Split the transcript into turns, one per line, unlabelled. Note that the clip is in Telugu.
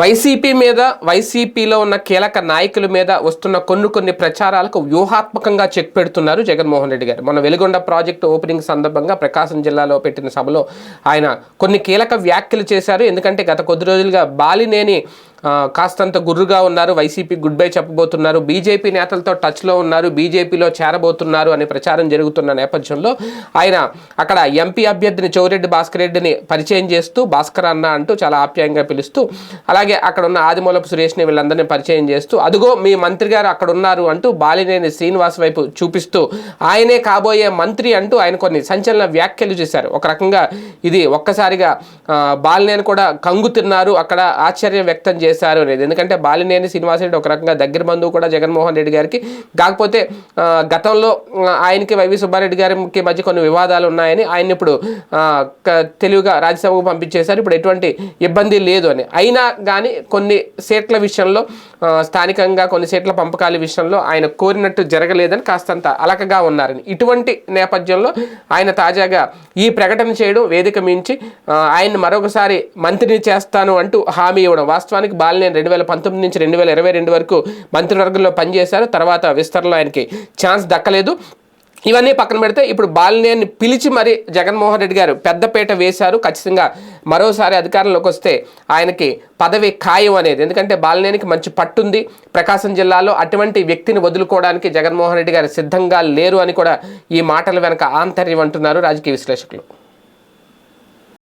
వైసీపీ మీద వైసీపీలో ఉన్న కీలక నాయకుల మీద వస్తున్న కొన్ని కొన్ని ప్రచారాలకు వ్యూహాత్మకంగా చెక్ పెడుతున్నారు జగన్మోహన్ రెడ్డి గారు. మన వెలుగొండ ప్రాజెక్టు ఓపెనింగ్ సందర్భంగా ప్రకాశం జిల్లాలో పెట్టిన సభలో ఆయన కొన్ని కీలక వ్యాఖ్యలు చేశారు. ఎందుకంటే గత కొద్ది రోజులుగా బాలినేని కాస్తంత గుర్రుగా ఉన్నారు వైసీపీ గుడ్ బై చెప్పబోతున్నారు బీజేపీ నేతలతో టచ్లో ఉన్నారు బీజేపీలో చేరబోతున్నారు అనే ప్రచారం జరుగుతున్న నేపథ్యంలో ఆయన అక్కడ ఎంపీ అభ్యర్థిని చౌరెడ్డి భాస్కర్ రెడ్డిని పరిచయం చేస్తూ భాస్కర్ అన్న అంటూ చాలా ఆప్యాయంగా పిలుస్తూ అలాగే అక్కడ ఉన్న ఆదిమూలపు సురేష్ని వీళ్ళందరినీ పరిచయం చేస్తూ అదిగో మీ మంత్రి గారు అక్కడ ఉన్నారు అంటూ బాలినేని శ్రీనివాస్ వైపు చూపిస్తూ ఆయనే కాబోయే మంత్రి అంటూ ఆయన కొన్ని సంచలన వ్యాఖ్యలు చేశారు. ఒక రకంగా ఇది ఒక్కసారిగా బాలినేని కూడా కంగుతిన్నారు అక్కడ ఆశ్చర్యం వ్యక్తం చేశారు అనేది. ఎందుకంటే బాలినేని శ్రీనివాసరెడ్డి ఒక రకంగా దగ్గర బంధువు కూడా జగన్మోహన్ రెడ్డి గారికి. కాకపోతే గతంలో ఆయనకి వైవి సుబ్బారెడ్డి గారికి మధ్య కొన్ని వివాదాలు ఉన్నాయని ఆయన ఇప్పుడు తెలివిగా రాజ్యసభకు పంపించేశారు. ఇప్పుడు ఎటువంటి ఇబ్బంది లేదు అని. అయినా కానీ కొన్ని సీట్ల విషయంలో స్థానికంగా కొన్ని సీట్ల పంపకాల విషయంలో ఆయన కోరినట్టు జరగలేదని కాస్తంత అలకగా ఉన్నారని. ఇటువంటి నేపథ్యంలో ఆయన తాజాగా ఈ ప్రకటన చేయడం వేదిక మించి ఆయన్ని మరొకసారి మంత్రిని చేస్తాను అంటూ హామీ ఇవ్వడం వాస్తవానికి బాలినేని రెండు వేల పంతొమ్మిది నుంచి రెండు వేల ఇరవై రెండు వరకు మంత్రివర్గంలో పనిచేశారు. తర్వాత విస్తరణలో ఆయనకి ఛాన్స్ దక్కలేదు. ఇవన్నీ పక్కన పెడితే ఇప్పుడు బాలినేని పిలిచి మరి జగన్మోహన్ రెడ్డి గారు పెద్దపేట వేశారు. ఖచ్చితంగా మరోసారి అధికారంలోకి వస్తే ఆయనకి పదవి ఖాయం అనేది ఎందుకంటే బాలినేనికి మంచి పట్టుంది. ప్రకాశం జిల్లాలో అటువంటి వ్యక్తిని వదులుకోవడానికి జగన్మోహన్ రెడ్డి గారు సిద్ధంగా లేరు అని కూడా ఈ మాటల వెనక ఆంతర్యం అంటున్నారు రాజకీయ విశ్లేషకులు.